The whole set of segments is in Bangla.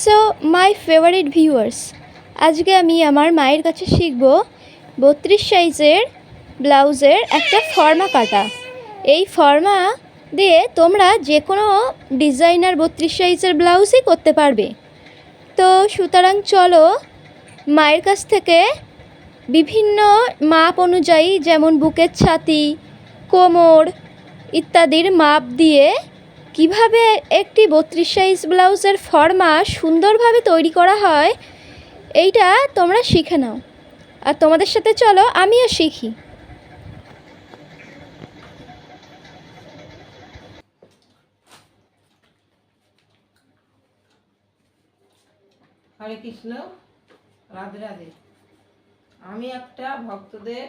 সো মাই ফেভারিট ভিউয়ার্স আজকে আমি আমার মায়ের কাছে শিখব বত্রিশ সাইজের ব্লাউজের একটা ফর্মা কাটা। এই ফর্মা দিয়ে তোমরা যে কোনো ডিজাইনার বত্রিশ সাইজের ব্লাউজই করতে পারবে। তো, সুতরাং চলো মায়ের কাছ থেকে বিভিন্ন মাপ অনুযায়ী যেমন বুকের ছাতি, কোমর ইত্যাদির মাপ দিয়ে কীভাবে একটি বত্রিশ সাইজ ব্লাউজের ফর্মা সুন্দরভাবে তৈরি করা হয়, এইটা তোমরা শিখে নাও। আর তোমাদের সাথে চলো, আমিও শিখি। হরে কৃষ্ণ, রাধে রাধে। আমি একটা ভক্তদের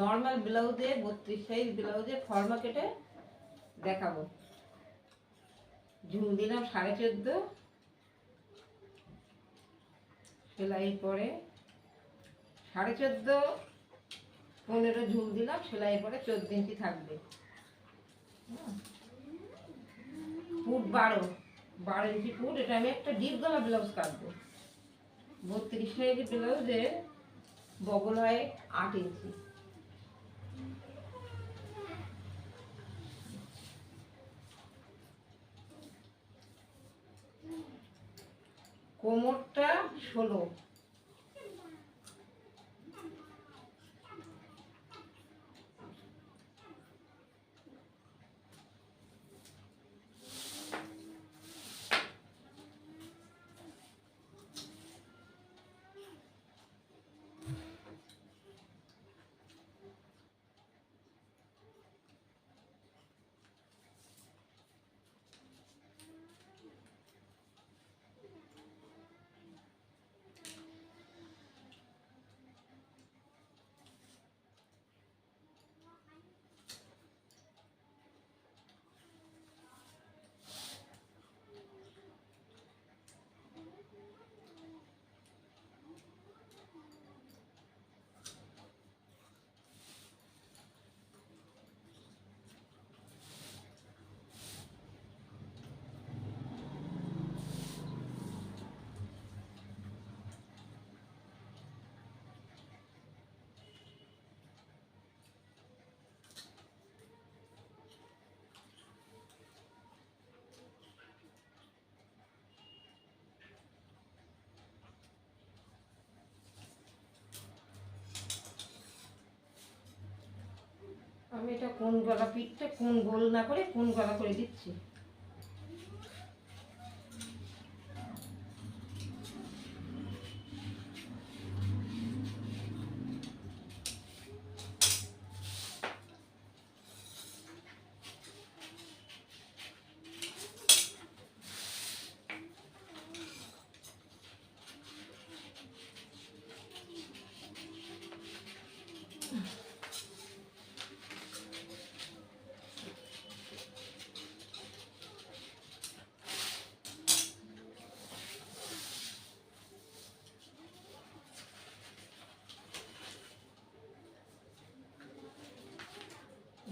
নর্মাল ব্লাউজে বত্রিশ সাইজ ব্লাউজে ফর্মা কেটে দেখাবো। ঝুল দিলাম সাড়ে চোদ্দ। সেলাই পরে সাড়ে চোদ্দ, পনেরো ঝুল দিলাম, সেলাই পরে চোদ্দ ইঞ্চি থাকবে। ফুট বারো বারো ইঞ্চি ফুট এটা আমি একটা ডিপ গলা ব্লাউজ কাটবো। বত্রিশ সাইজ ব্লাউজে বগল হয় আট ইঞ্চি। কোমরটা ষোলো আমি এটা কোন গলা পিঠটা কোন গোল না করে কোন গলা করে দিচ্ছি?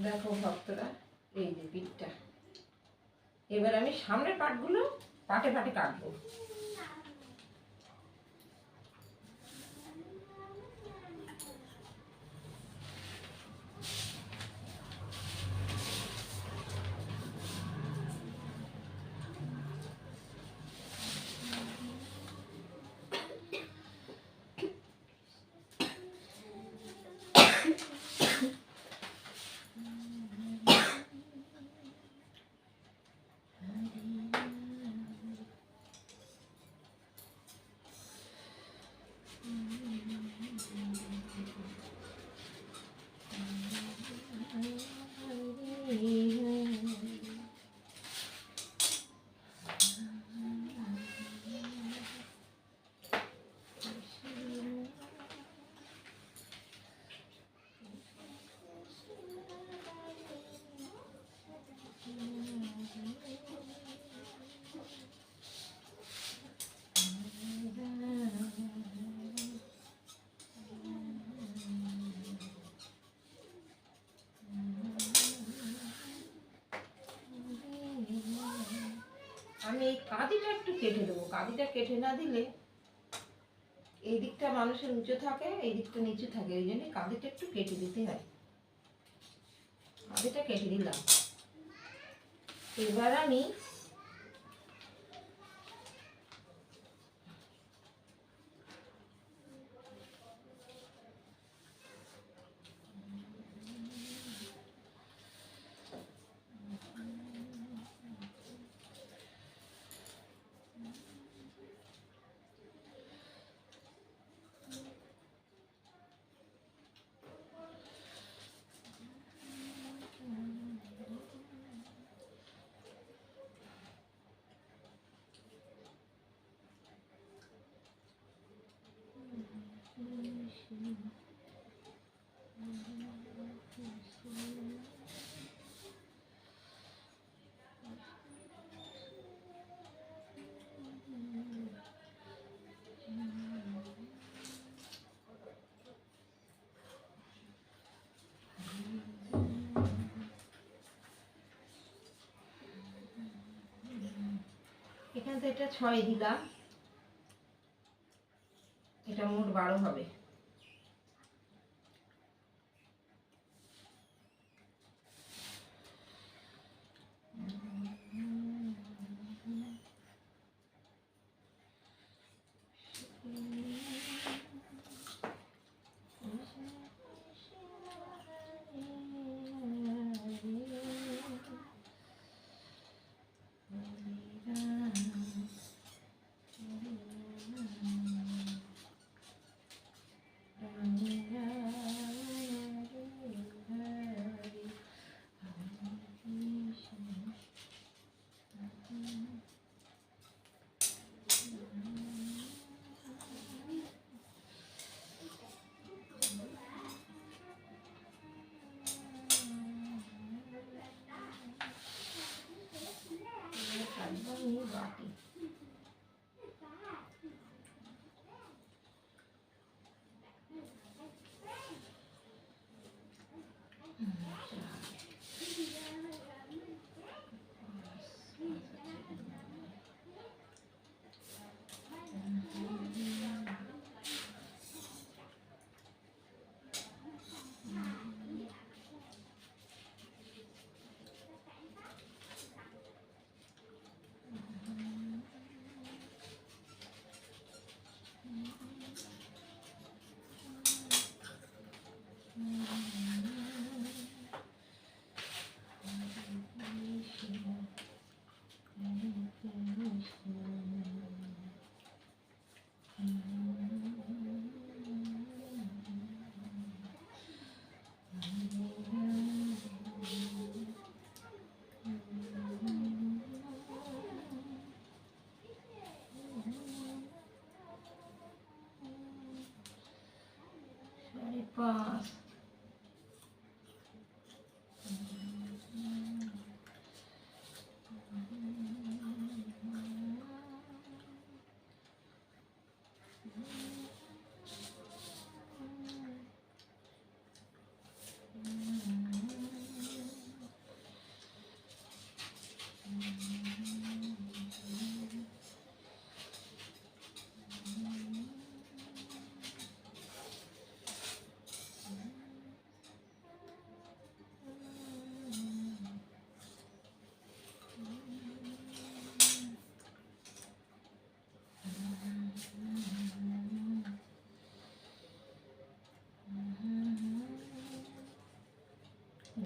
দেখো ভক্তরা এই যে পিঠটা এবার আমি সামনের পাটগুলো পাটে পাটে কাটবো। এই কাঁদিটা একটু কেটে দেবো। কাঁদিটা কেটে না দিলে এই দিকটা মানুষের উঁচু থাকে, এই দিকটা নিচু থাকে ওই জন্য কাঁদিটা একটু কেটে দিতে হয়। কাঁদিটা কেটে দিলাম। এবার আমি এটা ছয় দিলাম। এটা মোট বারো হবে।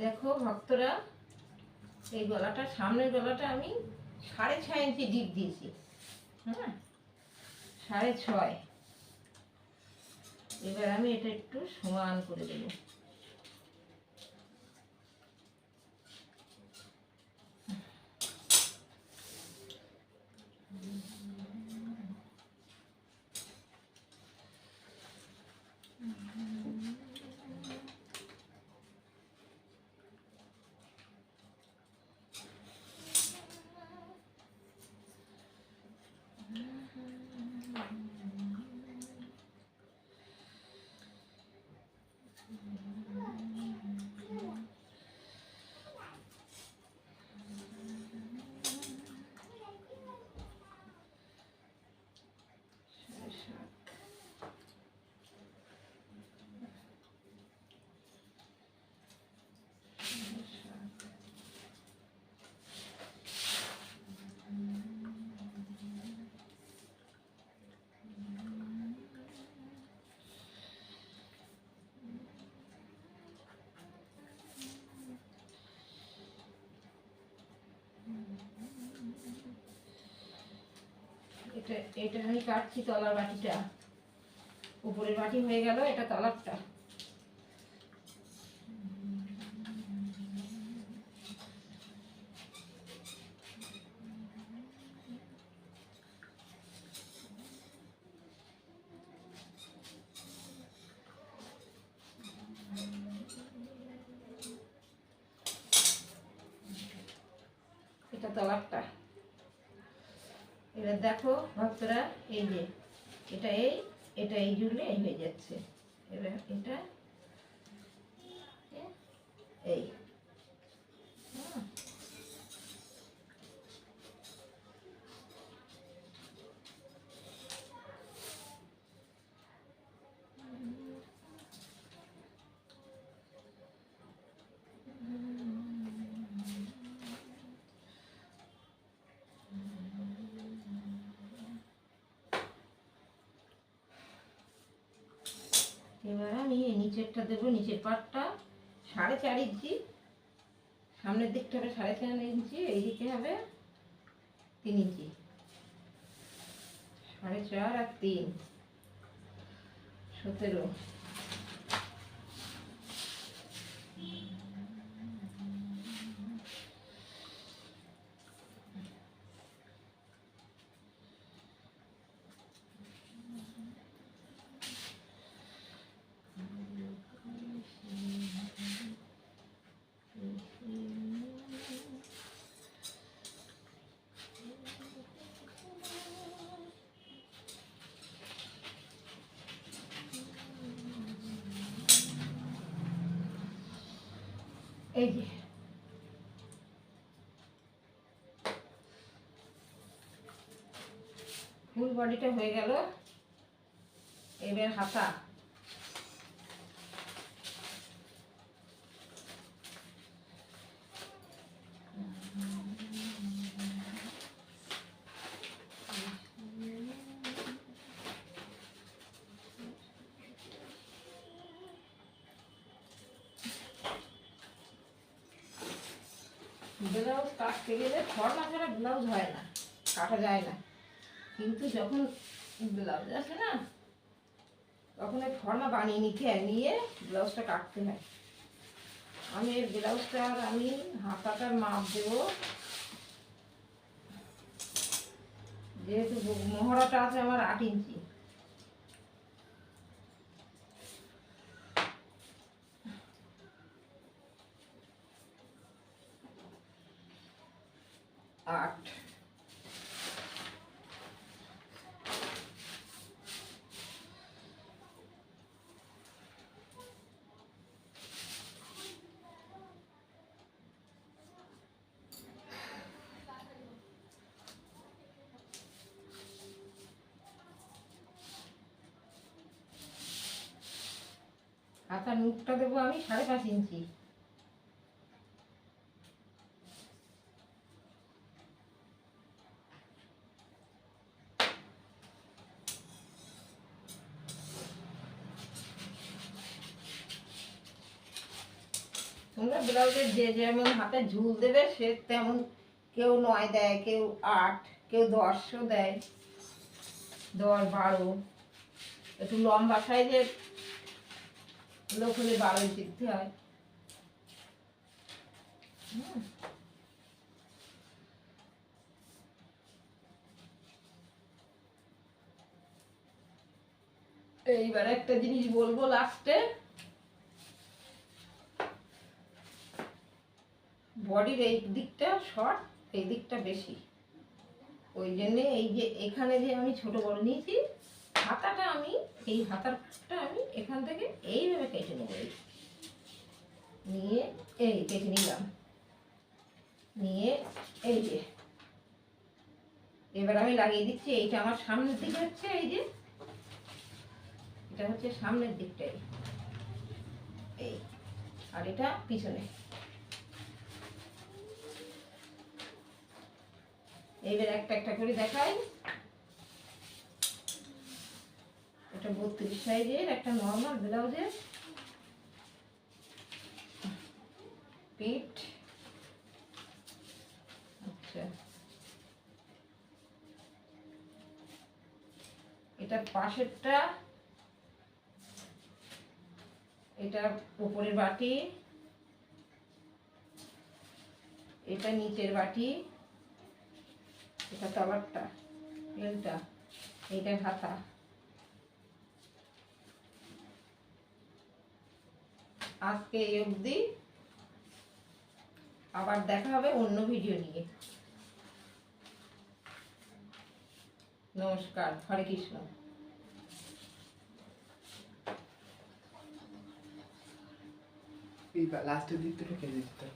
দেখো ভক্তরা, এই গলাটা, সামনের গলাটা আমি সাড়ে ছয় ইঞ্চি ডিপ দিয়েছি। হ্যাঁ? সাড়ে ছয়। এবার আমি এটা একটু সমান করে দেবো। এটা এটা আমি কাটছি তলার বাটিটা। উপরের বাটি হয়ে গেল এটা তলার এটা তলাপটা এবার দেখো ভক্তরা, এই যে, এটা এই এটা এই জুড়লে এই হয়ে যাচ্ছে। এবার এটা এই হুম। এবার আমি এই নিচেরটা দেবো নিচের পাটটা। সাড়ে চার ইঞ্চি। সামনের দিকটা হবে সাড়ে চার ইঞ্চি এই দিকে হবে তিন ইঞ্চি। সাড়ে চার আর তিন। সতেরো। এই ফুল বডিটা হয়ে গেল। এবার হাতা ব্লাউজ কাটতে গেলে ফর্মা ছাড়া ব্লাউজ হয় না, কাটা যায় না। কিন্তু যখন ব্লাউজ আসে না, তখন ওই ফর্মা বানিয়ে নিতে নিয়ে ব্লাউজটা কাটতে হয়। আমি এই ব্লাউজটার আমি হাতাটার মাপ দেবো যেহেতু মহড়াটা আছে আমার আট ইঞ্চি। আট। হাতার মুখটা দেবো আমি সাড়ে পাঁচ ইঞ্চি। ব্লাউজের যে যেমন হাতে ঝুল দেবে, সে তেমন কেউ নয় দেয়, কেউ আট, কেউ দশও দেয়, দশ, বারো। একটু লম্বা সাইজের লোক হলে বারো দিতে হয়। এইবার একটা জিনিস বলব লাস্টে বডির এই দিকটা শর্ট, এই দিকটা বেশি। ওই জন্যে এই যে এখানে যে আমি ছোট বড় নিয়েছি, হাতাটা আমি, এই হাতারটা আমি এখান থেকে এইভাবে কেটে নেব। নিয়ে এই কেটে নিলাম। নিয়ে এই যে এবার আমি লাগিয়ে দিচ্ছি, এইটা আমার সামনের দিকে হচ্ছে, এই যে এটা হচ্ছে সামনের দিকটাই। এই, আর এটা পিছনে। এইবার একটা একটা করে দেখাই। এটা বত্রিশ সাইজের, একটা নর্মাল ব্লাউজের পিঠ আচ্ছা। এটা পাশেরটা। এটা উপরের বাটি। এটা নিচের বাটি। এটা তলারটা এলটা এইটা হাতা আজকে এই অবধি। আবার দেখা হবে অন্য ভিডিও নিয়ে। নমস্কার, হরে কৃষ্ণ। লাস্টের দিকটা কেটে দিতে